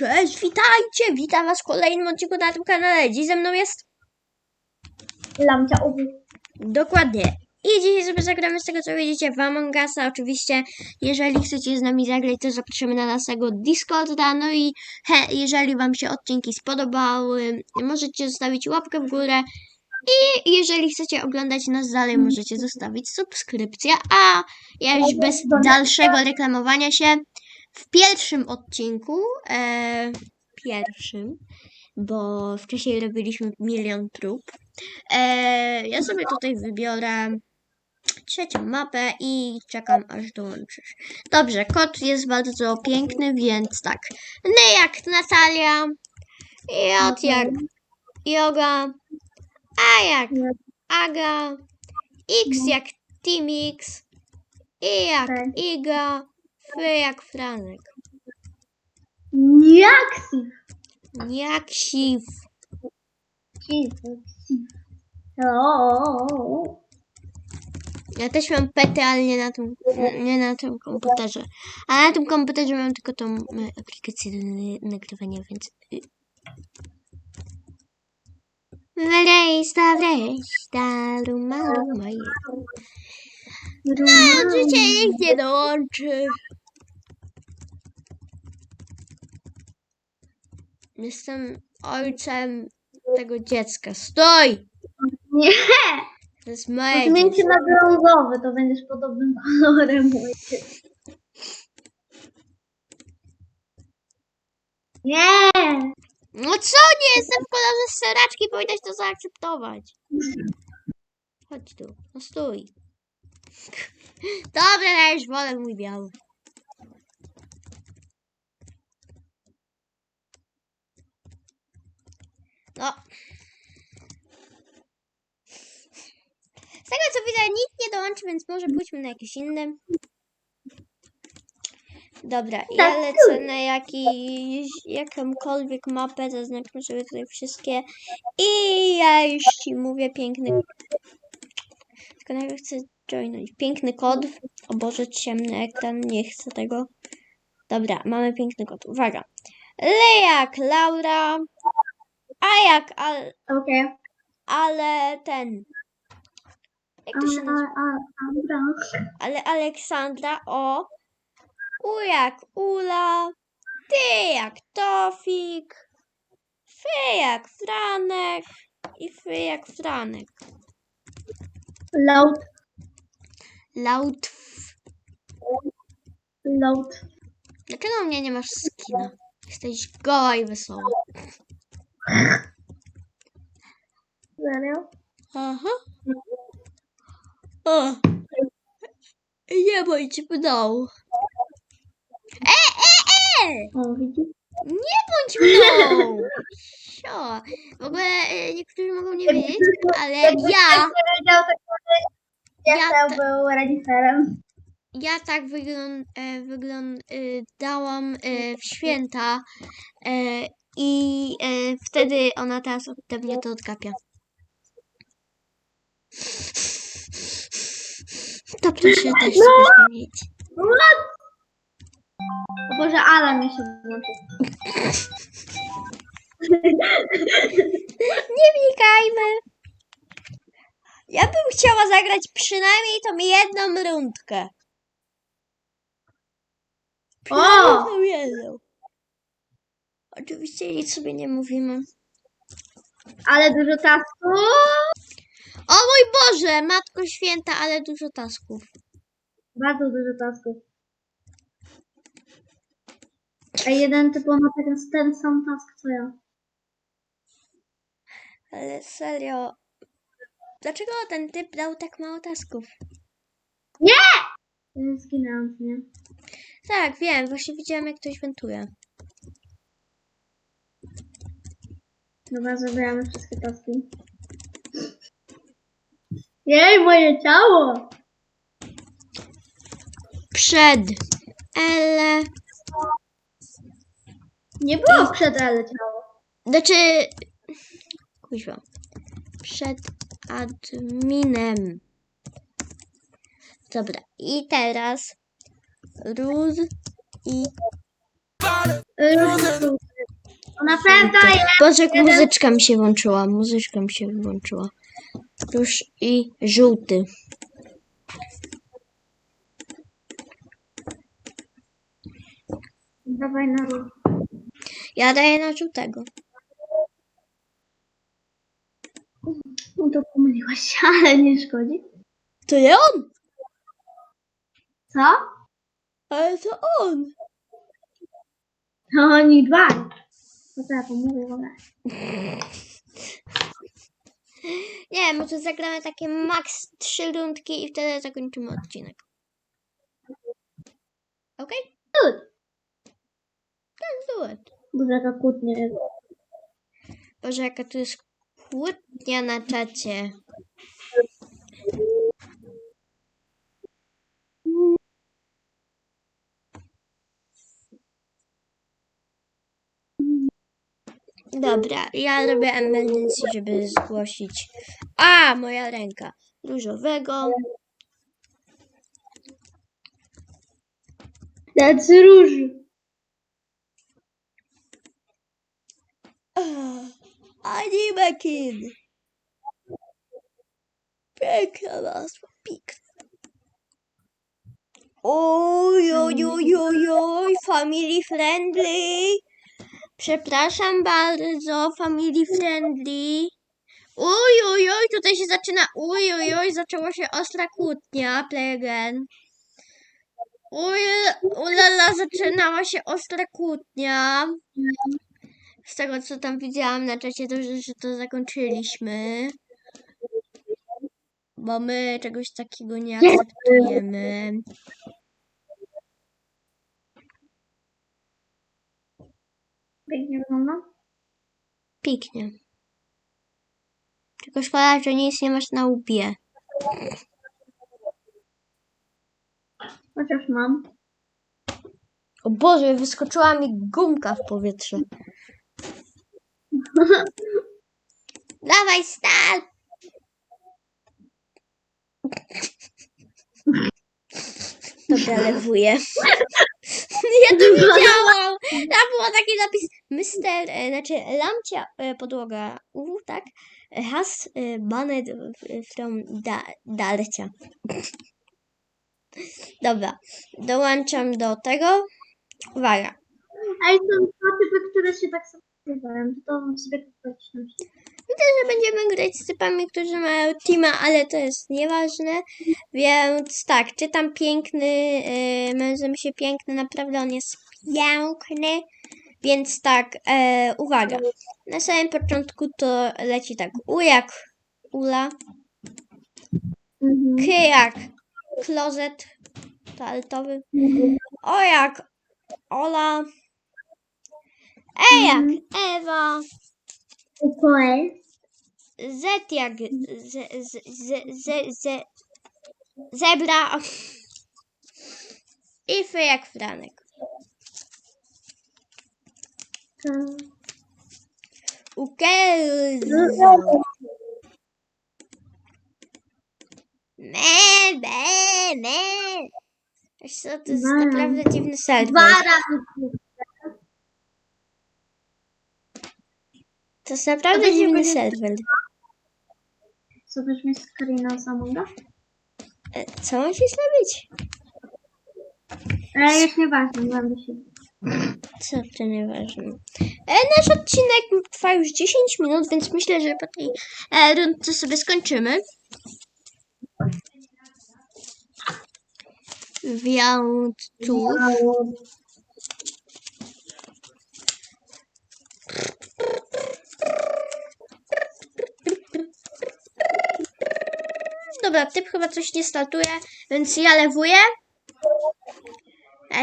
Cześć, witajcie! Witam was w kolejnym odcinku na tym kanale. Dziś ze mną jest... Lamcia ubu. Dokładnie. I dzisiaj sobie zagramy z tego, co widzicie w Among Usa. Oczywiście, jeżeli chcecie z nami zagrać, to zapraszamy na naszego Discorda. No i he, jeżeli wam się odcinki spodobały, możecie zostawić łapkę w górę. I jeżeli chcecie oglądać nas dalej, możecie zostawić subskrypcję. A ja już bez dalszego reklamowania się w pierwszym odcinku, e, pierwszym, bo wcześniej robiliśmy milion prób, e, ja sobie tutaj wybiorę trzecią mapę i czekam aż dołączysz. Dobrze, kot jest bardzo piękny, więc tak. N jak Natalia, J jak? Yoga, A jak? Aga, X jak Timix, I jak Tak. Iga, F jak Franek. Jak Jak siw. Ja też mam pety, ale nie na tym, nie na tym komputerze. A na tym komputerze mam tylko tą e, aplikację do na- nagrywania, więc... y. Wrejsta, wrejsta, ruma, ruma, je. A, życie nikt nie dołączy. Jestem ojcem tego dziecka. Stój! Nie, To jest moje zmień się dziecko. na brązowy, to będziesz podobnym kolorem. Nie, No co nie jestem w kolorze seraczki, powinnaś to zaakceptować. Chodź tu, no stój. Dobra, ja już wolę mój biały. No. Z tego co widzę, nikt nie dołączy, więc może pójdźmy na jakiś inny. Dobra, ja Tak, lecę na jakiś, jakąkolwiek mapę, zaznaczmy sobie tutaj wszystkie. I ja już ci mówię piękny. Tylko najpierw chcę joinąć. Piękny kod. O Boże, ciemny ekran, nie chcę tego. Dobra, mamy piękny kod. Uwaga. Le jak Laura. A jak al, okej. ale ten. Jak to się a, nazywa? a, a, brąz. Ale Aleksandra o. U jak Ula. Ty jak Tofik. Fy jak Franek. I fy jak Franek. Load, Lautf. load. Dlaczego mnie nie masz skina? Jesteś goła i wesoła. Serio? Aha. O. Nie bądź mną. E, e, e! O, widzisz? Nie bądź mną! Sio. W ogóle e, niektórzy mogą nie wiedzieć, ale ja, powiedział Ja ja był reniferem. ja tak wygląd, e, wyglądałam e, w święta e, i e, wtedy ona teraz ode mnie to odkapia. To proszę też sobie zmienić. O Boże, alarm mi się włączył. Nie wnikajmy. Ja bym chciała zagrać przynajmniej tą jedną rundkę. O! jedną. Oczywiście nic sobie nie mówimy. Ale dużo tasku. O mój Boże, Matko Święta, ale dużo tasków. Bardzo dużo tasków. A jeden typu ma ten, ten sam task co ja. Ale serio. Dlaczego ten typ dał tak mało tasków? Ja Zginęłam, nie? Tak, wiem, właśnie widziałam jak ktoś wentuje. Dobra, zabieramy wszystkie taski. Jej, moje ciało! Przed. Ele. Nie było przed ale ciało. Znaczy. Kuźwa. Przed adminem. Dobra. I teraz. Ruz i Różne Na pewno jest. Boże, jak muzyczka mi się włączyła, muzyczka mi się włączyła. Już i żółty. Dawaj na. Ja daję na żółtego. No to pomyliłaś się, ale nie szkodzi. To nie on! Co? Ale to on! No oni dwaj. To ja pomogę, wolę. Nie, może zagramy takie max trzy rundki i wtedy zakończymy odcinek. Okej? Good. Let's do it. Duża to kłótnia jest. Boże, jaka tu jest kłótnia na czacie. Dobra, ja robię emergency, żeby zgłosić. A, moja ręka. Różowego. Tacy róży. Anime Kid. Piękna nazwa, piękna. Oj, oj, oj, oj, oj, family friendly. Przepraszam bardzo, family friendly. Oj, oj, oj, tutaj się zaczyna, oj, oj, oj, zaczęła się ostra kłótnia, plegen. Oj, ulala, zaczynała się ostra kłótnia. Z tego, co tam widziałam na czacie, to, że to zakończyliśmy. Bo my czegoś takiego nie akceptujemy. Pięknie wygląda. Pięknie. Tylko szkoda, że nic nie masz na łbie. Chociaż mam. O Boże, wyskoczyła mi gumka w powietrze. Dawaj, stal! Dobra, lewuję. Ja to widziałam! Tam było taki napis Mr. e, Znaczy Lamcia e, podłoga U, tak? Has e, banned from da, Darcia. Dobra, dołączam do tego. Uwaga. A i są dwa typy, które się tak samo nazywają. To sobie. Myślę, że będziemy grać z typami, którzy mają teama, ale to jest nieważne. Więc tak, czytam piękny, yy, mężem się piękny, naprawdę on jest piękny. Więc tak, e, uwaga. Na samym początku to leci tak. U jak Ula, Mhm. K jak klozet toaletowy, O jak Ola, E jak Ewa, Ukoel. Z jak z, z, z, z, z, zebra i F jak Franek. To... Ukelzo. Me, me, me. Wiesz co, to jest Dwa. naprawdę dziwny. Dwa razy. To jest naprawdę będzie dziwny będzie- serwer. Co też mi z Karina Zamonga? E, Co ma się zrobić? Ale już nieważne, nie będę się... Co to nieważne. E, nasz odcinek trwa już 10 minut, więc myślę, że po tej e, rundce sobie skończymy. Tu. Dobra, typ chyba coś nie startuje, więc ja lewuję.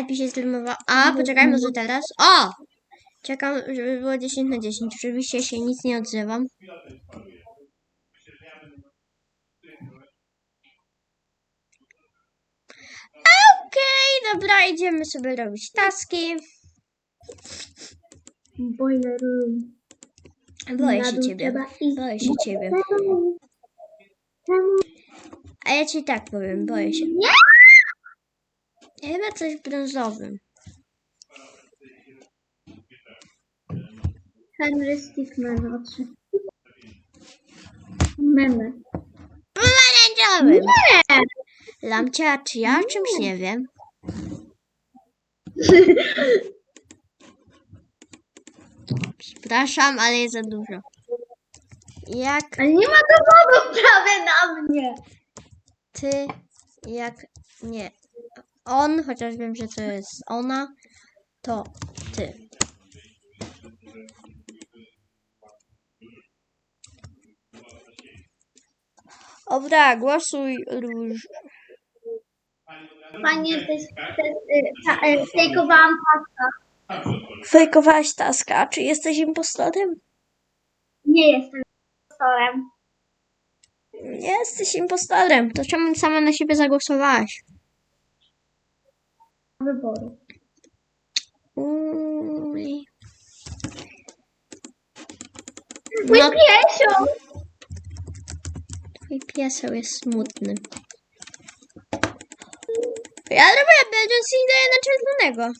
Mi się zrymowało. A, poczekaj, może teraz. O! Czekam, żeby było 10 na 10. Oczywiście się nic nie odzywam. Okej, dobra, idziemy sobie robić taski. Boiler room. Boję się ciebie. Boję się ciebie. A ja ci tak powiem, boję się. Chyba coś brązowym. Henry Stickman oczy. Memy. Pomarańczowym. Nie! Lamcia, czy ja o czymś nie wiem? Przepraszam, ale jest za dużo. Jak Ale nie ma dowodu prawie na mnie. ty, jak nie on, chociaż wiem, że to jest ona, to ty. Dobra, głosuj róż. Panie, jest y, ta, y, fejkowałam paska. Fejkowałaś taska, czy jesteś impostorem? Nie jestem impostorem. Nie jesteś impostorem, to czemu sama na siebie zagłosowałaś? Wyboru. Uj. Mój No, piesio! twój pieseł jest smutny. Ja robię Belgians i daję na czerwonego.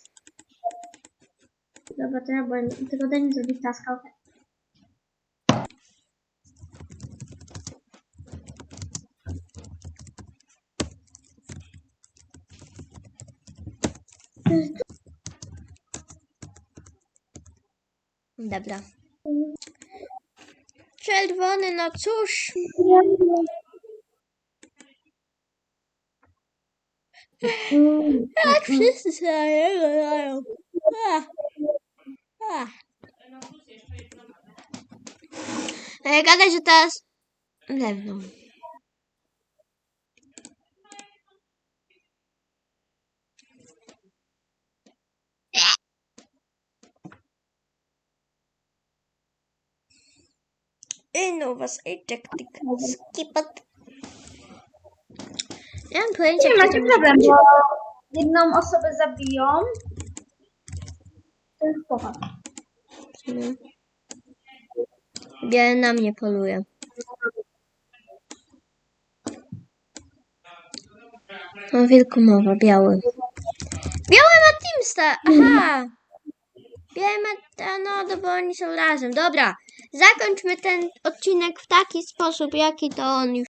Dobra, to ja będę, tylko daj mi zrobić taska. okej. Dobra. Czerwony, no cóż. Jak wszyscy się na niego dają. Ale gadać, że teraz lewną. I no was ejecting. Skip it. Ja mam pojęcia, Nie macie to problem, bo jedną osobę zabiją. To być. No. Biały na mnie poluje. O wilku mowa, biały. Biały ma Teamsta! Aha! Biały ma... a No, no bo oni są razem. Dobra, zakończmy ten odcinek w taki sposób, jaki to on już